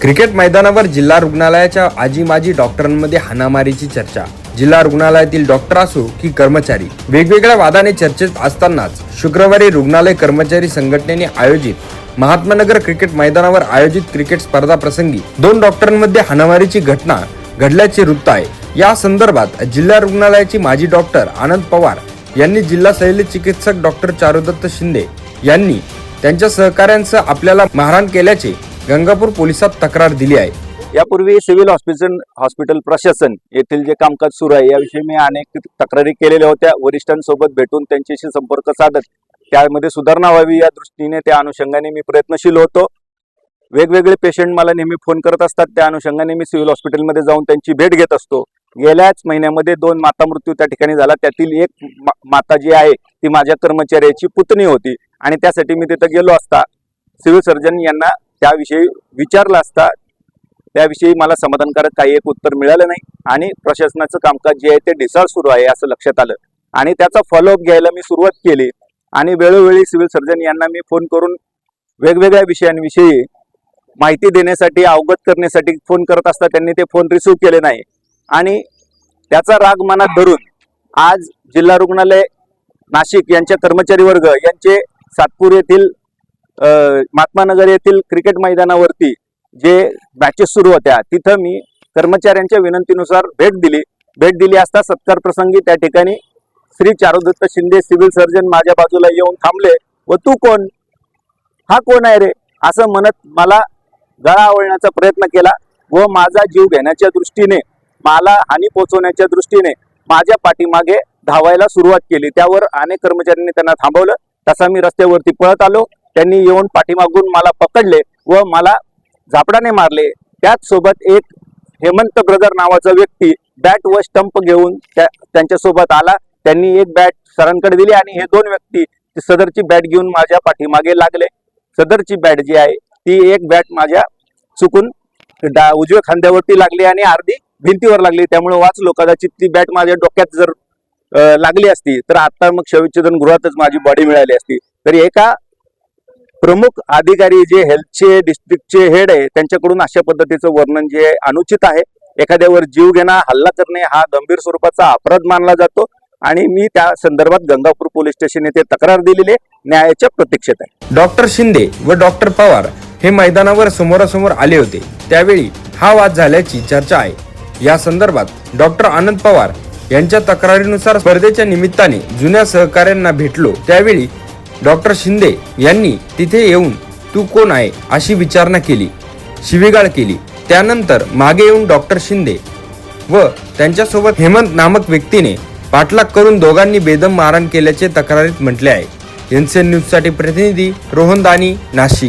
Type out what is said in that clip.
Cricket मैदानावर जिल्हा रुग्णालयाच्या आजी माजी डॉक्टरांमध्ये हानामारीची चर्चा. जिल्हा रुग्णालयातील डॉक्टर असो की कर्मचारी वेगवेगळ्या वादाने चर्चेत असतानाच शुक्रवारी रुग्णालय कर्मचारी संघटनेने आयोजित महात्मानगर क्रिकेट मैदानावर आयोजित क्रिकेट स्पर्धा प्रसंगी दोन डॉक्टरांमध्ये हानामारीची घटना घडल्याचे वृत्त आहे. या संदर्भात जिल्हा रुग्णालयाचे माजी डॉक्टर आनंद पवार यांनी जिल्हा शैल्य चिकित्सक डॉक्टर चारुदत्त शिंदे यांनी त्यांच्या सहकाऱ्यांसह आपल्याला मारहाण केल्याचे गंगापूर पोलिसात तक्रार दिली आहे. यापूर्वी सिव्हिल हॉस्पिटल हॉस्पिटल प्रशासन येथील जे कामकाज सुरू आहे याविषयी मी अनेक तक्रारी केलेल्या होत्या. वरिष्ठांसोबत भेटून त्यांच्याशी संपर्क साधत त्यामध्ये सुधारणा व्हावी या दृष्टीने त्या अनुषंगाने मी प्रयत्नशील होतो. वेगवेगळे पेशंट मला नेहमी फोन करत असतात. त्या अनुषंगाने मी सिव्हिल हॉस्पिटलमध्ये जाऊन त्यांची भेट घेत असतो. गेल्याच महिन्यामध्ये दोन माता मृत्यू त्या ठिकाणी झाला. त्यातील एक मा- माता जी आहे ती माझ्या कर्मचाऱ्याची पुतणी होती आणि त्यासाठी मी तिथं गेलो असता. सिव्हिल सर्जन यांना त्याविषयी विचारला असता त्याविषयी मला समाधानकारक काही एक उत्तर मिळालं नाही आणि प्रशासनाचं कामकाज जे आहे ते ढिसाळ सुरू आहे असं लक्षात आलं. आणि त्याचा फॉलोअप घ्यायला मी सुरुवात केली आणि वेळोवेळी सिव्हिल सर्जन यांना मी फोन करून वेगवेगळ्या विषयांविषयी माहिती देण्यासाठी अवगत करण्यासाठी फोन करत असता त्यांनी ते फोन रिसिव्ह केले नाही. आणि त्याचा राग मनात धरून आज जिल्हा रुग्णालय नाशिक यांच्या कर्मचारी वर्ग यांचे सातपूर येथील महात्मानगर येथील क्रिकेट मैदानावरती जे मॅचेस सुरू होत्या तिथं मी कर्मचाऱ्यांच्या विनंतीनुसार भेट दिली. भेट दिली असता सत्कार प्रसंगी त्या ठिकाणी श्री चारुदत्त शिंदे सिव्हिल सर्जन माझ्या बाजूला येऊन थांबले. व तू कोण? हा कोण आहे रे? असं म्हणत मला गळा आवळण्याचा प्रयत्न केला व माझा जीव घेण्याच्या दृष्टीने मला हानी पोचवण्याच्या दृष्टीने माझ्या पाठीमागे धावायला सुरुवात केली. त्यावर अनेक कर्मचाऱ्यांनी त्यांना थांबवलं. तसा मी रस्त्यावरती पळत आलो. त्यांनी येऊन पाठीमागून मला पकडले व मला झापडाने मारले. त्याचसोबत एक हेमंत ब्रदर नावाचा व्यक्ती बॅट व स्टंप घेऊन त्या त्यांच्यासोबत आला. त्यांनी एक बॅट सरांकडे दिली आणि हे दोन व्यक्ती ती सदरची बॅट घेऊन माझ्या पाठीमागे लागले. सदरची बॅट जी आहे ती एक बॅट माझ्या चुकून डा उजव्या खांद्यावरती लागली आणि अर्धी भिंतीवर लागली. त्यामुळे वाचलो कदाचित ती बॅट माझ्या डोक्यात जर लागली असती तर आता मग शविच्छेदन गृहातच माझी बॉडी मिळाली असती. तर एका प्रमुख अधिकारी जे हेल्थचे डिस्ट्रिक्टचे हेड आहे त्यांच्याकडून अशा पद्धतीचं वर्णन जे अनुचित आहे. एखाद्यावर जीव घेणं हल्ला करणे हा गंभीर स्वरूपाचा अपराध मानला जातो. आणि मी त्या संदर्भात गंगापूर पोलीस स्टेशन येथे तक्रार दिलेली आहे. न्यायाच्या प्रतीक्षेत आहे. डॉक्टर शिंदे व डॉक्टर पवार हे मैदानावर समोरासमोर आले होते. त्यावेळी हा वाद झाल्याची चर्चा आहे. या संदर्भात डॉक्टर आनंद पवार यांच्या तक्रारीनुसार स्पर्धेच्या निमित्ताने जुन्या सहकाऱ्यांना भेटलो. त्यावेळी डॉक्टर शिंदे यांनी तिथे येऊन तू कोण आहे? अशी विचारणा केली शिवीगाळ केली. त्यानंतर मागे येऊन डॉक्टर शिंदे व त्यांच्यासोबत हेमंत नामक व्यक्तीने पाठलाग करून दोघांनी बेदम मारण केल्याचे तक्रारीत म्हटले आहे. एनसीएन न्यूजसाठी प्रतिनिधी रोहन दानी नाशिक.